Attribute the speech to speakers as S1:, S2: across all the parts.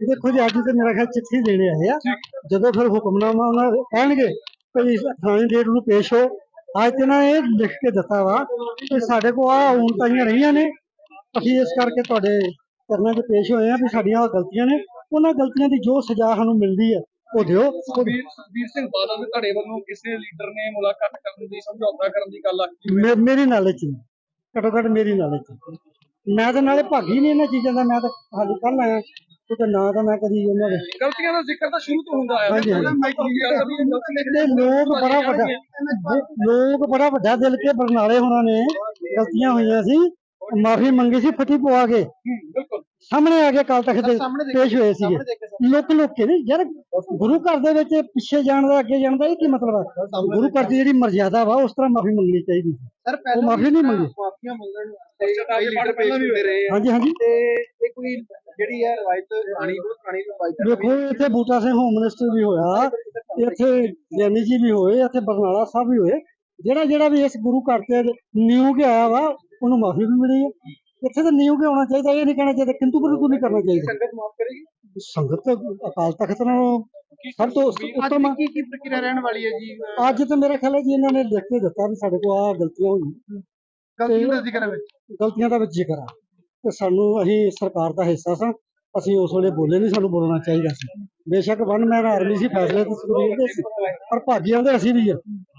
S1: ਦੇਖੋ ਜੀ ਅੱਜ ਤੇ ਮੇਰਾ ਖਿਆਲ ਚਿੱਠੀ ਦੇਣੇ ਆਏ ਆ। ਜਦੋਂ ਫਿਰ ਹੁਕਮਨਾਮਾ ਉਹਨਾਂ ਕਹਿਣਗੇ ਭਈ ਥਾਣੇ ਡੇਟ ਨੂੰ ਪੇਸ਼ ਹੋ ਅੱਜ ਤੇ ਨਾ ਇਹ ਲਿਖ ਕੇ ਦਿੱਤਾ ਵਾ ਕਿ ਸਾਡੇ ਕੋਲ ਆ ਹੁਣ ਤਾਈਆਂ ਰਹੀਆਂ ਨੇ ਅਸੀਂ ਇਸ ਕਰਕੇ ਤੁਹਾਡੇ ਕਰਨਾ 'ਚ ਪੇਸ਼ ਹੋਏ ਆ ਵੀ ਸਾਡੀਆਂ ਆਹ ਗਲਤੀਆਂ ਨੇ। ਉਹਨਾਂ ਗਲਤੀਆਂ ਦੀ ਜੋ ਸਜ਼ਾ ਸਾਨੂੰ ਮਿਲਦੀ ਹੈ ਉਹ ਦਿਓ। ਉਹ-
S2: ਸੁਖਬੀਰ ਸਿੰਘ ਬਾਦਲ ਦੇ ਧੜੇ ਵੱਲੋਂ ਕਿਸੇ ਲੀਡਰ ਨੇ ਮੁਲਾਕਾਤ ਕਰਨ ਦੀ ਸਮਝੌਤਾ ਕਰਨ ਦੀ ਗੱਲ ਆਖੀ
S1: ਮੇਰੀ ਨਾਲੇ ਚ ਘਟੋ ਘੱਟ ਮੇਰੀ ਨਾਲੇ ਚ ਮੈਂ ਤਾਂ ਨਾਲੇ ਭਾਗੀ ਨਹੀਂ ਇਹਨਾਂ ਚੀਜ਼ਾਂ ਦਾ ਮੈਂ ਤਾਂ ਹਾਲੇ ਕੱਲ ਆਇਆ। ਕਿਤੇ ਨਾ ਤਾਂ ਮੈਂ ਕਦੀ ਉਹਨਾਂ ਦੇ
S2: ਗਲਤੀਆਂ ਦਾ ਜ਼ਿਕਰ ਤਾਂ ਸ਼ੁਰੂ ਤੋਂ ਹੁੰਦਾ ਆਇਆ
S1: ਹਾਂਜੀ, ਹਾਂਜੀ। ਤੇ ਲੋਕ ਬੜਾ ਵੱਡਾ ਲੋਕ ਬੜਾ ਵੱਡਾ ਦਿਲ ਕੇ ਬਰਨਾਲੇ ਹੋਣਾ ਨੇ। ਗਲਤੀਆਂ ਹੋਈਆਂ ਸੀ। ਮਾਫੀ ਮੰਗੀ ਸੀ ਫਟੀ ਪਵਾ ਕੇ।
S2: ਬਿਲਕੁਲ।
S1: ਸਾਹਮਣੇ ਆ ਕੇ ਕੱਲ ਤੱਕ ਦੇ ਪੇਸ਼ ਹੋਏ ਸੀਗੇ। ਲੋਕ ਲੋਕੇ ਨਹੀਂ ਯਾਰ ਗੁਰੂ ਘਰ ਦੇ ਵਿੱਚ ਪਿੱਛੇ ਜਾਣ ਦਾ ਅੱਗੇ ਜਾਣ ਦਾ ਇਹ ਕੀ ਮਤਲਬ ਹੈ ਗੁਰੂ ਘਰ ਦੀ ਜਿਹੜੀ ਮਰਜ਼ਾਦਾ ਵਾ ਉਸ ਤਰ੍ਹਾਂ ਮਾਫੀ ਮੰਗਣੀ ਚਾਹੀਦੀ ਸੀ।
S3: ਸਰ
S1: ਉਹ ਮਾਫੀ ਨਹੀਂ ਮੰਗੀ।
S3: ਮਾਫੀਆਂ ਮੰਗਣ
S2: ਕਈ ਲੀਡਰ ਪਹਿਲਾਂ ਵੀ ਹੋਏ। ਰਹੇ
S1: ਹਾਂਜੀ ਹਾਂਜੀ।
S3: ਤੇ ਇਹ ਕੋਈ ਜਿਹੜੀ ਹੈ ਰਵਾਇਤ ਪੁਰਾਣੀ ਪੁਰਾਣੀ ਰਵਾਇਤ
S1: ਦੇਖੋ ਇੱਥੇ ਬੂਟਾ ਸਿੰਘ ਹੋਮ ਮਿਨਿਸਟਰ ਵੀ ਹੋਇਆ ਇੱਥੇ ਗਿਆਨੀ ਜੀ ਵੀ ਹੋਏ ਇੱਥੇ ਬਰਨਾਲਾ ਸਾਹਿਬ ਵੀ ਹੋਏ। ਜਿਹੜਾ ਜਿਹੜਾ ਵੀ ਇਸ ਗੁਰੂ ਘਰ ਤੇ ਨਿਊ ਕੇ ਆਇਆ ਵਾ ਉਹਨੂੰ ਮਾਫੀ ਵੀ ਮਿਲੀ ਹੈ। ਇੱਥੇ ਤਾਂ ਨਿਊ ਕੇ ਆਉਣਾ ਚਾਹੀਦਾ ਇਹ ਨਹੀਂ ਕਹਿਣਾ ਚਾਹੀਦਾ ਕਿੰਤੂ ਪਰੰਤੂ ਨਹੀਂ ਕਰਨਾ ਚਾਹੀਦਾ?
S2: ਸੰਗਤ ਮਾਫ ਕਰੇਗੀ?
S1: ਸੰਗਤ ਅਕਾਲ ਤਖਤ ਨਾਲੋਂ ਸਭ ਤੋਂ ਉੱਤਮ।
S3: ਕੀ ਕੀ ਪ੍ਰਕਿਰਿਆ ਰਹਿਣ ਵਾਲੀ ਹੈ ਜੀ?
S1: ਅੱਜ ਤਾਂ ਮੇਰਾ ਖਿਆਲ ਹੈ ਜੀ ਇਹਨਾਂ ਨੇ ਲਿਖ ਕੇ ਦਿੱਤਾ ਵੀ ਸਾਡੇ ਕੋਲ ਆ ਗਲਤੀਆਂ ਹੋਈਆਂ।
S3: ਗਲਤੀ ਦਾ ਜ਼ਿਕਰ ਹੈ
S1: ਗਲਤੀਆਂ ਦਾ ਵਿੱਚ ਜ਼ਿਕਰ ਆ। ਤੇ ਸਾਨੂੰ ਅਸੀਂ ਸਰਕਾਰ ਦਾ ਹਿੱਸਾ ਸਾਂ। ਅਸੀਂ ਉਸ ਵੇਲੇ ਬੋਲੇ ਨਹੀਂ ਸਾਨੂੰ ਬੋਲਣਾ ਚਾਹੀਦਾ ਸੀ। ਬੇਸ਼ੱਕ ਵਨ ਮੈਨ ਆਰਮੀ ਸੀ, ਫੈਸਲੇ ਤੇ ਸੁਖਬੀਰ ਦੇ ਸੀ, ਪਰ ਭਾਗੀਆਂ ਦੇ ਅਸੀਂ ਵੀ ਆ।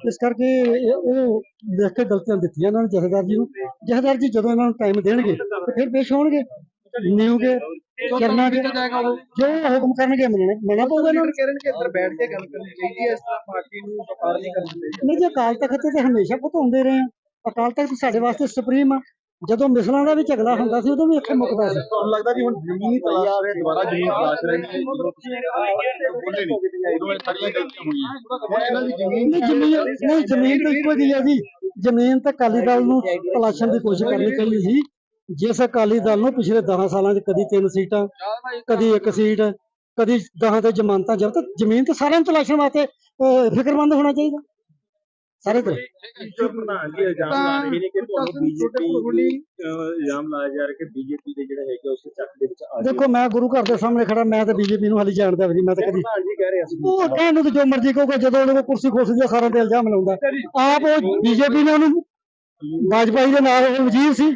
S1: ਇਸ ਕਰਕੇ ਉਹ ਦੇਖ ਕੇ ਗਲਤੀਆਂ ਦਿੱਤੀਆਂ ਇਹਨਾਂ ਨੇ ਜਥੇਦਾਰ ਜੀ ਨੂੰ। ਜਥੇਦਾਰ ਜੀ ਜਦੋਂ ਇਹਨਾਂ ਨੂੰ ਟਾਈਮ ਦੇਣਗੇ, ਤੇ ਫਿਰ ਪੇਸ਼ ਹੋਣਗੇ। ਨਿਊ ਕਰਨਾ ਕਿ ਜੋ ਹੁਕਮ ਕਰਨਗੇ ਮੰਨਣਾ ਪਊਗਾ ਇਹਨਾਂ
S3: ਕਰਨ ਕੇ ਅੰਦਰ ਬੈਠ ਕੇ ਗੱਲ ਕਰਨੀ ਚਾਹੀਦੀ ਹੈ ਇਸ ਤਰ੍ਹਾਂ ਪਾਰਟੀ ਨੂੰ। ਸਰਕਾਰ ਨਹੀਂ ਕਰਨੀ ਚਾਹੀਦੀ
S1: ਨਹੀਂ ਜੀ, ਅਕਾਲ ਤਖਤ ਤੇ ਹਮੇਸ਼ਾ ਭੁਤਾਉਂਦੇ ਰਹੇ ਆ। ਅਕਾਲ ਤਖਤ ਸਾਡੇ ਵਾਸਤੇ ਸੁਪਰੀਮ ਆ। ਜਦੋਂ ਮਿਸਲਾਂ ਦਾ ਵੀ ਝਗੜਾ ਹੁੰਦਾ ਸੀ ਉਦੋਂ ਵੀ ਇੱਥੇ ਮੁੱਕਦਾ ਸੀ।
S3: ਤੁਹਾਨੂੰ ਲੱਗਦਾ ਵੀ ਹੁਣ ਜ਼ਮੀਨ ਤਲਾਸ਼ ਰਹੇ ਦੁਬਾਰਾ ਜ਼ਮੀਨ ਤਲਾਸ਼ ਰਹੇ ਨੇ? ਬੋਲੇ ਨਹੀਂ। ਉਦੋਂ ਇਹ ਸਾਰੀਆਂ ਗਲਤੀਆਂ ਹੋਈਆਂ। ਹੁਣ ਇਹਨਾਂ ਦੀ ਜ਼ਮੀਨ
S1: ਨਹੀਂ ਜ਼ਮੀਨ ਨਹੀਂ ਜ਼ਮੀਨ ਤਾਂ ਇੱਕੋ ਜਿਹੀ ਹੈ ਜੀ। ਜ਼ਮੀਨ ਤਾਂ ਅਕਾਲੀ ਦਲ ਨੂੰ ਤਲਾਸ਼ਣ ਦੀ ਕੋਸ਼ਿਸ਼ ਕਰਨੀ ਚਾਹੀਦੀ ਸੀ। ਜਿਸ ਅਕਾਲੀ ਦਲ ਨੂੰ ਪਿਛਲੇ 10 ਸਾਲਾਂ 'ਚ ਕਦੀ ਤਿੰਨ ਸੀਟਾਂ ਕਦੀ ਇੱਕ ਸੀਟ ਕਦੀ ਗਾਹਾਂ ਤੇ ਜ਼ਮਾਨਤਾਂ ਜ਼ਬਤ ਜ਼ਮੀਨ ਤਾਂ ਸਾਰਿਆਂ ਨੂੰ ਤਲਾਸ਼ਣ ਵਾਸਤੇ ਫਿਕਰਮੰਦ ਹੋਣਾ ਚਾਹੀਦਾ। ਸਾਰੇ ਤਰ੍ਹਾਂ
S4: ਜੋ ਪ੍ਰਧਾਨ ਜੀ ਇਲਜ਼ਾਮ ਲਾ ਰਹੇ ਨੇ ਕਿ ਤੁਹਾਨੂੰ ਬੀਜੇਪੀ ਇਲਜ਼ਾਮ ਲਾਇਆ ਜਾ ਰਿਹਾ ਕਿ ਬੀਜੇਪੀ ਦੇ ਜਿਹੜੇ ਹੈਗੇ ਉਸ ਚੱਕ ਦੇ ਵਿੱਚ ਆ
S1: ਦੇਖੋ ਮੈਂ ਗੁਰੂ ਘਰ ਦੇ ਸਾਹਮਣੇ ਖੜਾ ਮੈਂ ਤਾਂ ਬੀਜੇਪੀ ਨੂੰ ਹਾਲੀ ਜਾਣਦਾ ਵੀ ਮੈਂ ਤਾਂ ਕਦੀ
S4: ਪ੍ਰਧਾਨ ਜੀ ਕਹਿ ਰਹੇ ਸੀ।
S1: ਉਹ ਕਹਿਣ ਨੂੰ ਤਾਂ ਜੋ ਮਰਜ਼ੀ ਕਹੂਗਾ ਜਦੋਂ ਉਹਦੇ ਕੋਲ ਕੁਰਸੀ ਖੁਰਸਦੀ ਆ ਸਾਰਿਆਂ ਤੇ ਇਲਜ਼ਾਮ ਲਾਉਂਦਾ। ਆਪ ਉਹ ਬੀਜੇਪੀ ਨੇ ਉਹਨੂੰ ਵਾਜਪਾਈ ਦੇ ਨਾਲ ਉਹ ਵਜ਼ੀਰ ਸੀ।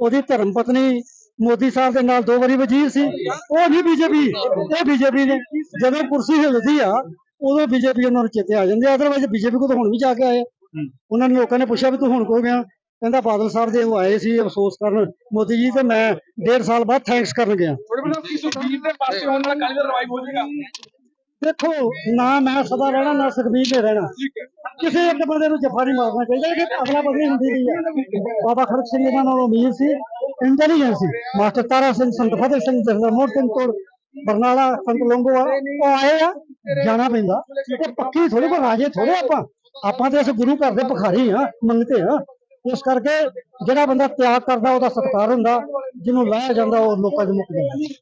S1: ਉਹਦੀ ਧਰਮ ਪਤਨੀ ਮੋਦੀ ਸਾਹਿਬ ਦੇ ਨਾਲ ਦੋ ਵਾਰੀ ਵਜ਼ੀਰ ਸੀ। ਉਹ ਨਹੀਂ ਬੀਜੇਪੀ ਇਹ ਬੀਜੇਪੀ ਨੇ। ਜਦੋਂ ਕੁਰਸੀ ਹਿੱਲਦੀ ਆ ਉਦੋਂ ਬੀਜੇਪੀ ਉਹਨਾਂ ਨੂੰ ਚੇਤੇ ਆ ਜਾਂਦੇ ਆ। ਅਦਰਵਾਈਜ਼ ਬੀਜੇਪੀ ਕੋਲ ਤਾਂ ਹੁਣ ਵੀ ਜਾ ਕੇ ਆਏ। ਉਹਨਾਂ ਨੇ ਲੋਕਾਂ ਨੇ ਪੁੱਛਿਆ ਵੀ ਤੂੰ ਹੁਣ ਕੋ ਗਿਆ ਕਹਿੰਦਾ ਬਾਦਲ ਸਾਹਿਬ ਦੇ ਉਹ ਆਏ ਸੀ ਅਫਸੋਸ ਕਰਨ। ਮੋਦੀ ਜੀ ਤੇ ਮੈਂ ਡੇਢ ਸਾਲ ਬਾਅਦ ਥੈਂਕਸ ਕਰਨ ਗਿਆ। ਦੇਖੋ ਨਾ ਮੈਂ ਸਦਾ ਰਹਿਣਾ ਨਾ ਸੁਖਬੀਰ ਨੇ ਰਹਿਣਾ। ਕਿਸੇ ਇੱਕ ਬੰਦੇ ਨੂੰ ਜੱਫਾ ਨਹੀਂ ਮਾਰਨਾ ਚਾਹੀਦਾ ਕਿ ਅਗਲਾ ਬੰਦੇ ਹੁੰਦੀ ਰਹੀ ਹੈ ਬਾਬਾ ਖੜਕ ਸਿੰਘ ਇਹਨਾਂ ਨਾਲੋਂ ਅਮੀਰ ਸੀ ਇੰਟੈਲੀਜੈਂਸ ਸੀ। ਮਾਸਟਰ ਤਾਰਾ ਸਿੰਘ ਸੰਤ ਫਤਿਹ ਸਿੰਘ ਜਰਨਲ ਮੋਹਨ ਸਿੰਘ ਤੋੜ ਬਰਨਾਲਾ ਸੰਤ ਲੋਂਗੋਵਾਲ ਉਹ ਆਏ ਆ ਜਾਣਾ ਪੈਂਦਾ। ਇਹ ਪੱਕੀ ਥੋੜੀ ਕੋ ਰਾਜੇ ਥੋੜੇ ਆਪਾਂ। ਆਪਾਂ ਤੇ ਇਸ ਗੁਰੂ ਘਰ ਦੇ ਭਿਖਾਰੀ ਆ ਮੰਗਤੇ ਆ। ਇਸ ਕਰਕੇ ਜਿਹੜਾ ਬੰਦਾ ਤਿਆਗ ਕਰਦਾ ਉਹਦਾ ਸਤਿਕਾਰ ਹੁੰਦਾ। ਜਿਹਨੂੰ ਲਾਇਆ ਜਾਂਦਾ ਉਹ ਲੋਕਾਂ ਦੇ ਮੁੱਕ ਜਾਂਦਾ